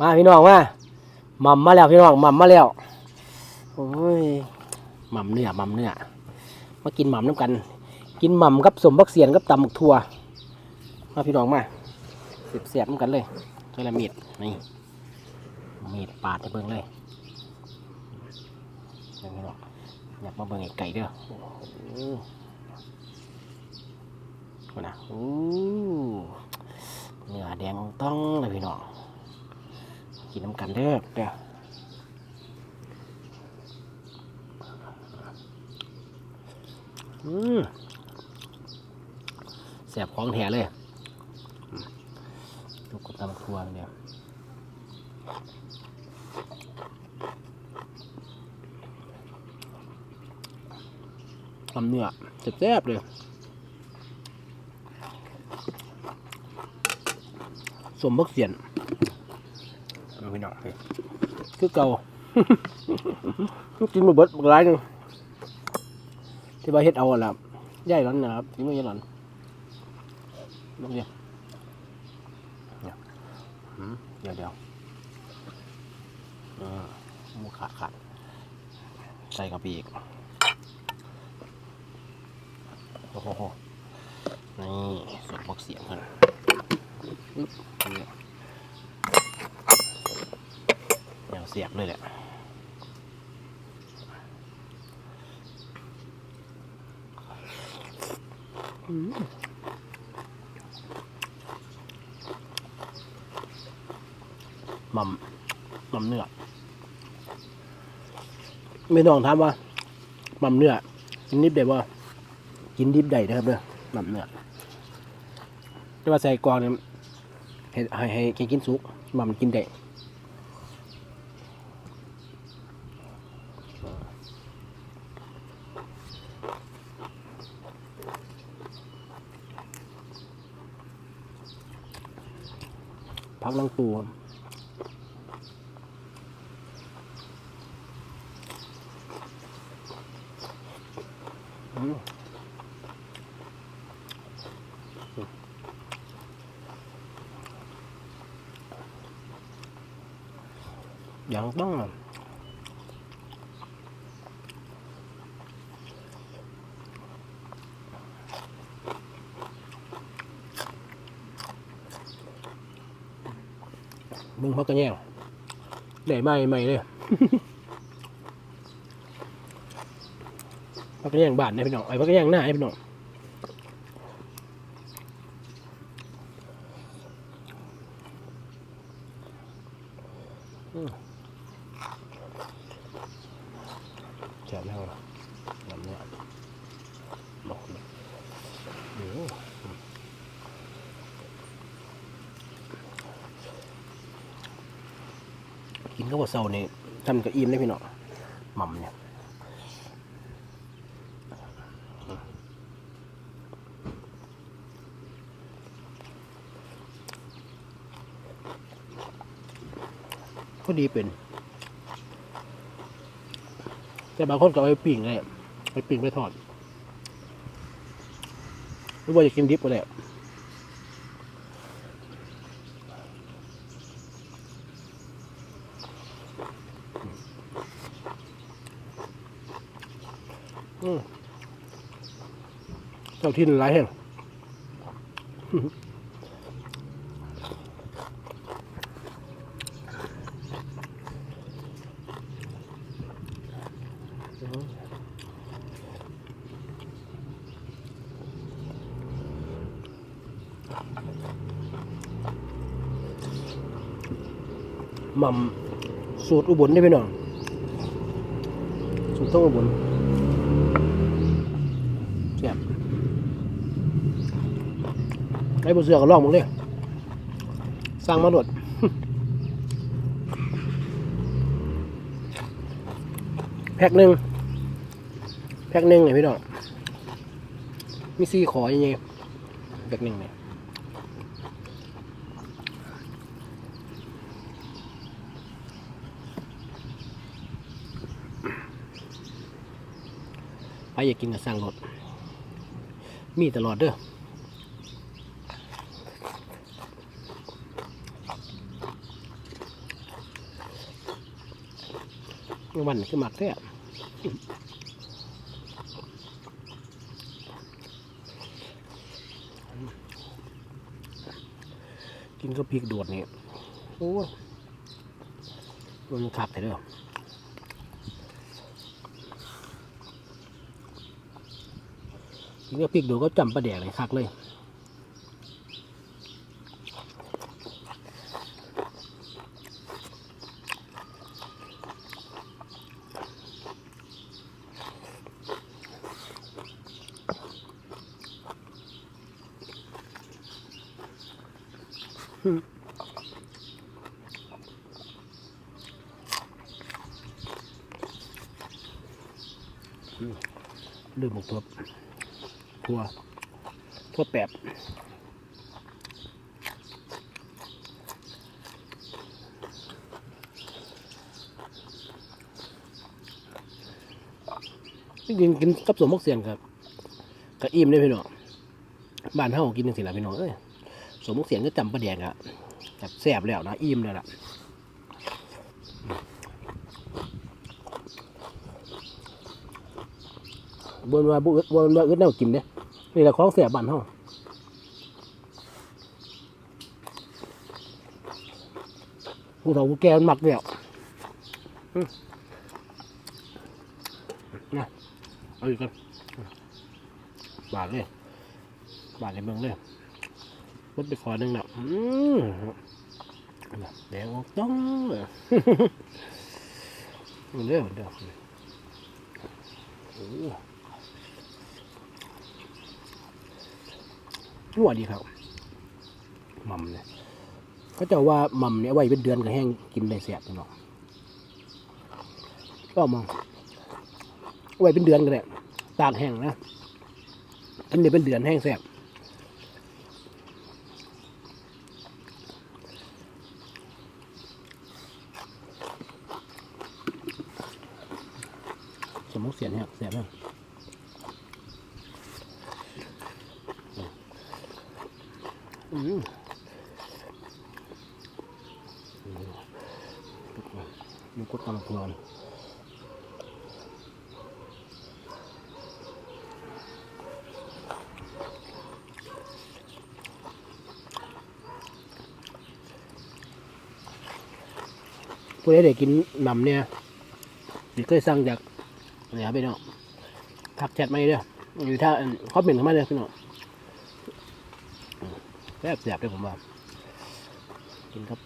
มาพี่น้องมาหม่ำมาแล้วพี่น้องหม่ำมาแล้วโอ้ยหม่ำเนื้อหม่ำเนื้อมากินหม่ำน้ำกัน กินหม่ำกับสมบักเสียนกับตำบักทัวมาพี่น้องมาเสียบเสียบน้ำกันเลยใช้ละมีดนี่มีดปาดให้เบิ่งเลยเบิ่งพี่น้องอยากมาเบิ่งไอ้ไก่เด้อโอ้นะโอ้เนื้อแดงต้องเลยพี่น้อง กินน้ำกันเด้อเด้ออืมแสบของแถเลยอืมลูกกบตำครัวเนี่ยทำเนื้อแซ่บๆเลยสมบักเสียน เอาไปหน่อยคือเก่ากินมาเบิดบักหลายหนึงที่ว่าเฮ็ดเอาอะล่ะย่ายร้อนนะครับที่ไม่ย่ายร้อนลงเดียวเนี่ยหืมเดี๋ยวเดี๋ยวอ่าหมูขาดขาดใส่กระปีอีกโอ้โหนี่สดบอกเสียงกันปึ๊บนี่ แนว เสียบเลยแหละอืมหม่ำหม่ำเนื้อไม่ต้องถามว่าหม่ำเนื้อกินดิบได้บ่กินดิบได้นะครับเด้อหม่ำเนื้อแต่ว่าใส่กรองเนี่ยให้ให้ให้กินสุกหม่ำกินได้ พักลังตูครับอืมยังต้อง มึงพักกันแย่งได้ไหมไม่เลยพักกันแย่งบ้านเนี่ยพี่น้องไอ้พักกันแย่งหน้าเนี่ยพี่น้องอืมแฉะแล้วล่ะแบบเนี้ยบอกเลยโอ้โห กินข้าวเสานี่ทำกับอิ่มได้พี่เน้องหม่ำเนี่ยพอดีเป็น แต่บางคนก็เอาไปปิ้งเลยไปปิ้งไปทอดหรือว่าจะกินดิบก็ได้ เจ้าที่หลายแห่งหม่ำสูตรอุบลได้ไหมน้องสูตรต้องอุบลแซ่บ ไอ้บุเสือก็ลองมึงเลยสร้างมาโดดแพ็คหนึ่งแพ็คหนึ่งเลยพี่น้องมีซี่ขอยังไงแพ็คหนึ่งเนี่ยไปอยากกินกับสั่งรถมีตลอดเด้อ วันคือหมักแท้กินก็พริกโดดนี่โอ้ยมันขับไปเด้อกินก็พริกโดดก็จำประแดกเลยคักเลย ลืมหมกทั่วทั่วทั่วแปบจริงๆกินกับสมมกเสียนครับกับอิ่มได้พี่น้องบ้านเฮากินจังสิล่ะพี่น้องเอ้ย สมมกเสียนก็จำประเดียกอะแบบแซ่บแล้วนะอิ่มแล้วล่ะบนว่าบุบนว่าอึดแนวกินเด้นี่แหละของเสียบ้านเฮาผู้เฒ่าผู้แก่มันมักแล้วอืมนะเอาอีกกันบาทเลยบาทในเมืองเลย รถไปขอหนึ่งนะอืมน่ะแดงออกต้องเลยมันเรื่อยเหมือนเดิมโอ้นัวดีครับหม่ำเนี่ยเขาจะว่าหม่ำเนี่ยไว้เป็นเดือนก็แห้งกินได้แสบเนาะก็มองไว้เป็นเดือนก็ได้ตากแห้งนะอันนี้เป็นเดือนแห้งแสบ มมติเสียเนแห้งแสบเลยอืมมันก็ตำกรอนผู้ใดได้กินนำเนี่ยสิเคยสั่งจาก นี่ยครับพี่น้องทักแชทมาเด้ออยู่ถ้าคอมเมนต์เข้ามาเลยพี่น้องแซ่บแซ่บเลยผมว่ากินครับ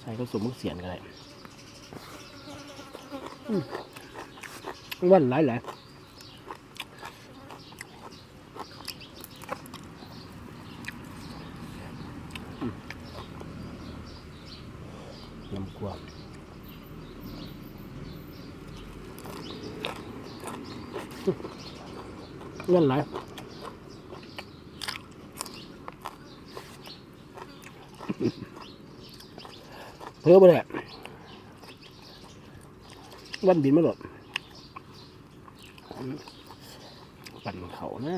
ใส่ข้าวสุกมุกเสียนกันเลยวันหลายหลายน้ำกลัว เงินหลเพิ่มไปเลยวันบินมาหลดปั่นเขานะ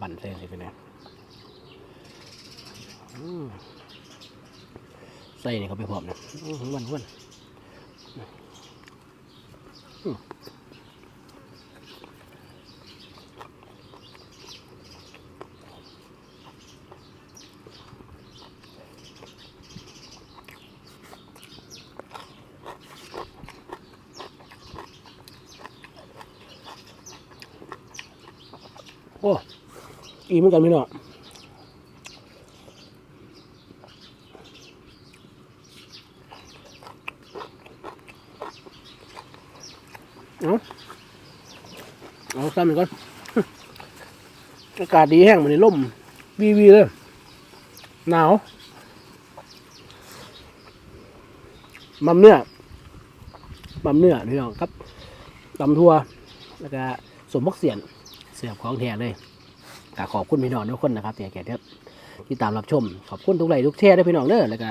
ปั่นเส้นสิเป็นไใส่นี่ยเขาไปพร้อมนะวันวันโอ้อีเหมือนกันพี่เอาะ เอาซ้ำอีกก่อนอากาศดีแห้งมันในร่มวีวีเลย หนาวมัมเนื้อมัมเนื้อพี่น้องครับตำทั่วแล้วก็สมบักเสียนเสียบของแท้เลยกขอบคุณพี่น้องทุกคนนะครับที่แก่ที่ที่ตามรับชม ขอบคุณทุกไลค์ทุกแชร์ด้วยพี่น้องเด้อแล้วก็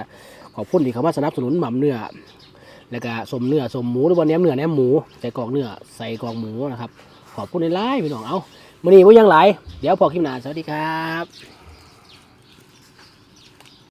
ขอบคุณที่เขามาสนับสนุนหม่ำเนื้อแล้วก็สมเนื้อสมหมูหรือว่าแหนมเนื้อแหนมหมูใส่กรอกเนื้อใส่กรอกหมูนะครับ ขอบคุณในไลน์พี่น้องเอามื่อนี้ว่ายังหลายเดี๋ยวพอคลิปหน้าสวัสดีครับ